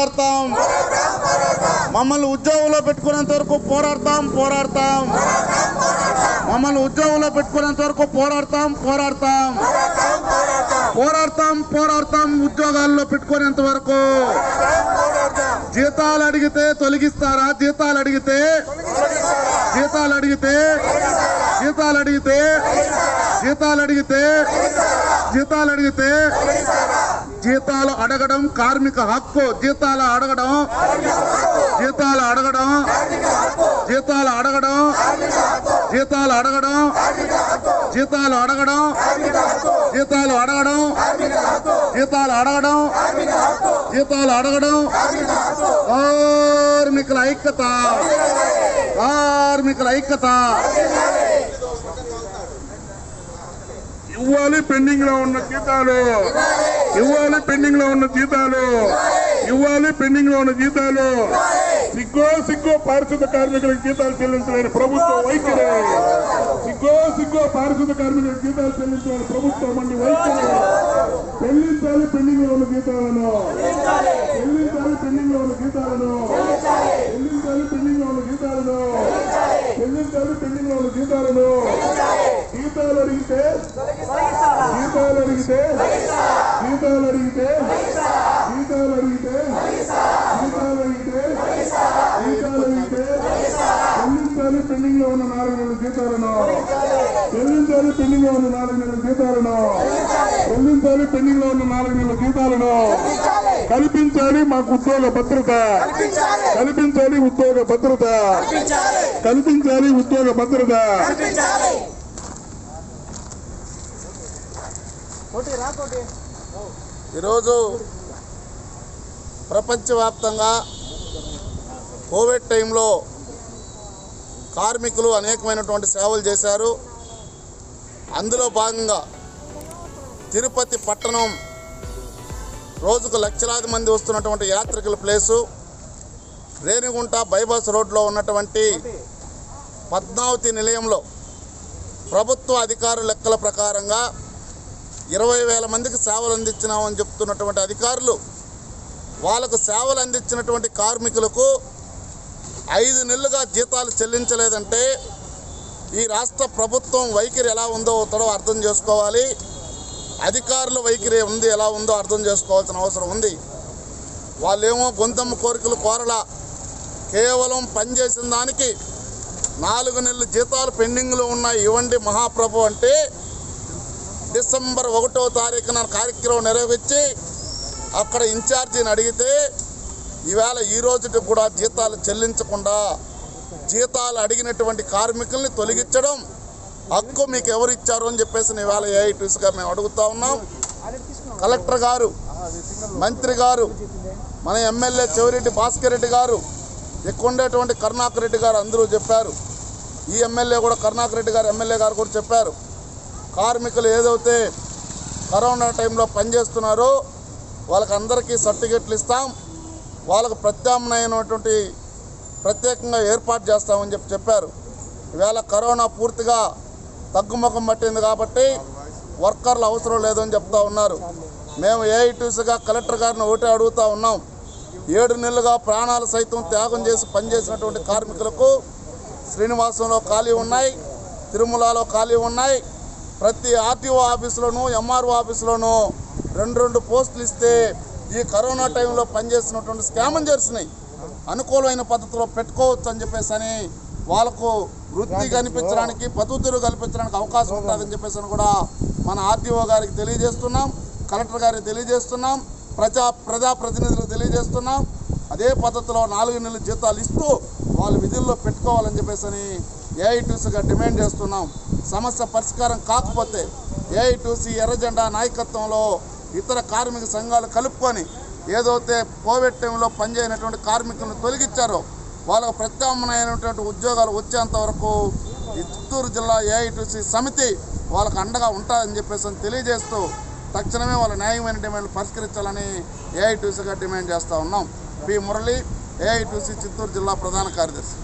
పోరాడతాం. మమ్మల్ని ఉద్యోగంలో పెట్టుకునేంత వరకు పోరాడతాం పోరాడతాం. మమ్మల్ని ఉద్యోగంలో పెట్టుకునేంత వరకు పోరాడతాం పోరాడతాం. పోరాడతాం పోరాడతాం ఉద్యోగాల్లో పెట్టుకునేంత వరకు. జీతాలు అడిగితే తొలగిస్తారా? జీతాలు అడిగితే జీతాలు అడిగితే జీతాలు అడిగితే జీతాలు అడిగితే జీతాలు అడిగితే జీతాలు అడగడం కార్మిక హక్కు. జీతాలు అడగడం జీతాలు అడగడం జీతాలు అడగడం జీతాలు అడగడం జీతాలు అడగడం జీతాలు అడగడం జీతాలు అడగడం జీతాలు అడగడం కార్మికుల ఐక్యత కార్మికుల ఐక్యత. ఇవ్వాలి పెండింగ్లో ఉన్న జీతాలు. ఇవ్వాలి పెండింగ్లో ఉన్న జీతాలు. ఇవ్వాలి పెండింగ్లో ఉన్న జీతాలు. సిగ్గో సిగ్గో పారిశుద్ధ కార్మికులకు జీతాలు చెల్లించలేని ప్రభుత్వం వైఖరి. సిగ్గో సిగ్గో పారిశుద్ధ కార్మికులకు జీతాలు చెల్లించలేని ప్రభుత్వం అండి వైఖరి. చెల్లించాలి పెండింగ్లో ఉన్న జీతాలను. చెల్లించాలి పెండింగ్లో ఉన్న జీతాలను. చెల్లించాలి పెండింగ్లో ఉన్న జీతాలను. చెల్లించాలి పెండింగ్లో ఉన్న జీతాలను. జీతాలు అడిగితే జీతాలు అడిగితే జీతాలు అడిగితే జీతాలు అడిగితే జీతాలు అడిగితే జీతాలు అడిగితే చెల్లించాలి పెండింగ్లో ఉన్న నాలుగు నెలల జీతాలను చెల్లించాలి పెండింగ్లో ఉన్న నాలుగు నెలల జీతాలను చెల్లించాలి పెండింగ్లో ఉన్న నాలుగు నెలల జీతాలను కల్పించాలి మాకు ఉద్యోగ భద్రత. కల్పించాలి ఉద్యోగ భద్రత. కల్పించాలి ఉద్యోగ భద్రత. ఈరోజు ప్రపంచవ్యాప్తంగా కోవిడ్ టైంలో కార్మికులు అనేకమైనటువంటి సేవలు చేశారు. అందులో భాగంగా తిరుపతి పట్టణం రోజుకు లక్షలాది మంది వస్తున్నటువంటి యాత్రికుల ప్లేసు. రేణిగుంట బైపాస్ రోడ్లో ఉన్నటువంటి పద్మావతి నిలయంలో ప్రభుత్వ అధికారుల లెక్కల ప్రకారంగా ఇరవై వేల మందికి సేవలు అందించినామని చెప్తున్నటువంటి అధికారులు వాళ్ళకు సేవలు అందించినటువంటి కార్మికులకు ఐదు నెలలుగా జీతాలు చెల్లించలేదంటే ఈ రాష్ట్ర ప్రభుత్వం వైఖరి ఎలా ఉందో తడవ అర్థం చేసుకోవాలి. అధికారుల వైఖరి ఉంది ఎలా ఉందో అర్థం చేసుకోవాల్సిన అవసరం ఉంది. వాళ్ళేమో గొంతమ్మ కోరికలు కోరలా కేవలం పనిచేసిన దానికి నాలుగు నెలలు జీతాలు పెండింగ్లో ఉన్నాయి. ఇవ్వండి మహాప్రభు అంటే డిసెంబర్ ఒకటో తారీఖున కార్యక్రమం నెరవేర్చి అక్కడ ఇన్ఛార్జీని అడిగితే ఈవేళ ఈ రోజుకి కూడా జీతాలు చెల్లించకుండా జీతాలు అడిగినటువంటి కార్మికుల్ని తొలగించడం హక్కు మీకు ఎవరు ఇచ్చారు అని చెప్పేసి ఈవేళ ఏఐటీసీగా మేము అడుగుతా ఉన్నాం. కలెక్టర్ గారు మంత్రి గారు మన ఎమ్మెల్యే చెవిరెడ్డి భాస్కర్ రెడ్డి గారు ఇక్కడ ఉండేటువంటి కరుణాకర్ రెడ్డి గారు అందరూ చెప్పారు. ఈ ఎమ్మెల్యే కూడా కరుణాకర్ రెడ్డి గారు ఎమ్మెల్యే గారు కూడా చెప్పారు. కార్మికులు ఏదైతే కరోనా టైంలో పనిచేస్తున్నారో వాళ్ళకందరికీ సర్టిఫికెట్లు ఇస్తాం. వాళ్ళకు ప్రత్యామ్నాయమైనటువంటి ప్రత్యేకంగా ఏర్పాటు చేస్తామని చెప్పి చెప్పారు. ఈవేళ కరోనా పూర్తిగా తగ్గుముఖం పట్టింది కాబట్టి వర్కర్లు అవసరం లేదని చెప్తా ఉన్నారు. మేము ఏఐటీసీగా కలెక్టర్ గారిని ఒకటే అడుగుతా ఉన్నాం. ఏడు నెలలుగా ప్రాణాలు సైతం త్యాగం చేసి పనిచేసినటువంటి కార్మికులకు శ్రీనివాసంలో ఖాళీ ఉన్నాయి తిరుమలలో ఖాళీ ఉన్నాయి. ప్రతి ఆర్టీఓ ఆఫీసులోను ఎంఆర్ఓ ఆఫీసులోను రెండు రెండు పోస్టులు ఇస్తే ఈ కరోనా టైంలో పనిచేసినటువంటి స్కామంజర్స్ని అనుకూలమైన పద్ధతిలో పెట్టుకోవచ్చు అని చెప్పేసి అని వాళ్ళకు వృత్తి కనిపించడానికి పద్ధతులు కల్పించడానికి అవకాశం ఉంటుందని చెప్పేసి అని కూడా మన ఆర్టీఓ గారికి తెలియజేస్తున్నాం కలెక్టర్ గారికి తెలియజేస్తున్నాం ప్రజా ప్రజాప్రతినిధులకు తెలియజేస్తున్నాం. అదే పద్ధతిలో నాలుగు నెలల జీతాలు ఇస్తూ వాళ్ళు విధుల్లో పెట్టుకోవాలని చెప్పేసి అని ఏఐటీసీగా డిమాండ్ చేస్తున్నాం. సమస్య పరిష్కారం కాకపోతే ఏఐటీసీ ఎర్రజెండా నాయకత్వంలో ఇతర కార్మిక సంఘాలు కలుపుకొని ఏదైతే కోవిడ్ టైంలో పనిచేయనటువంటి కార్మికులను తొలగించారో వాళ్ళకు ప్రత్యామ్నాయమైనటువంటి ఉద్యోగాలు వచ్చేంత వరకు చిత్తూరు జిల్లా ఏఐటీసీ సమితి వాళ్ళకు అండగా ఉంటుందని చెప్పేసి అని తెలియజేస్తూ తక్షణమే వాళ్ళ న్యాయమైన డిమాండ్లు పరిష్కరించాలని ఏఐటీసీగా డిమాండ్ చేస్తూ ఉన్నాం. పి మురళి ఏఐటీసీ చిత్తూరు జిల్లా ప్రధాన కార్యదర్శి.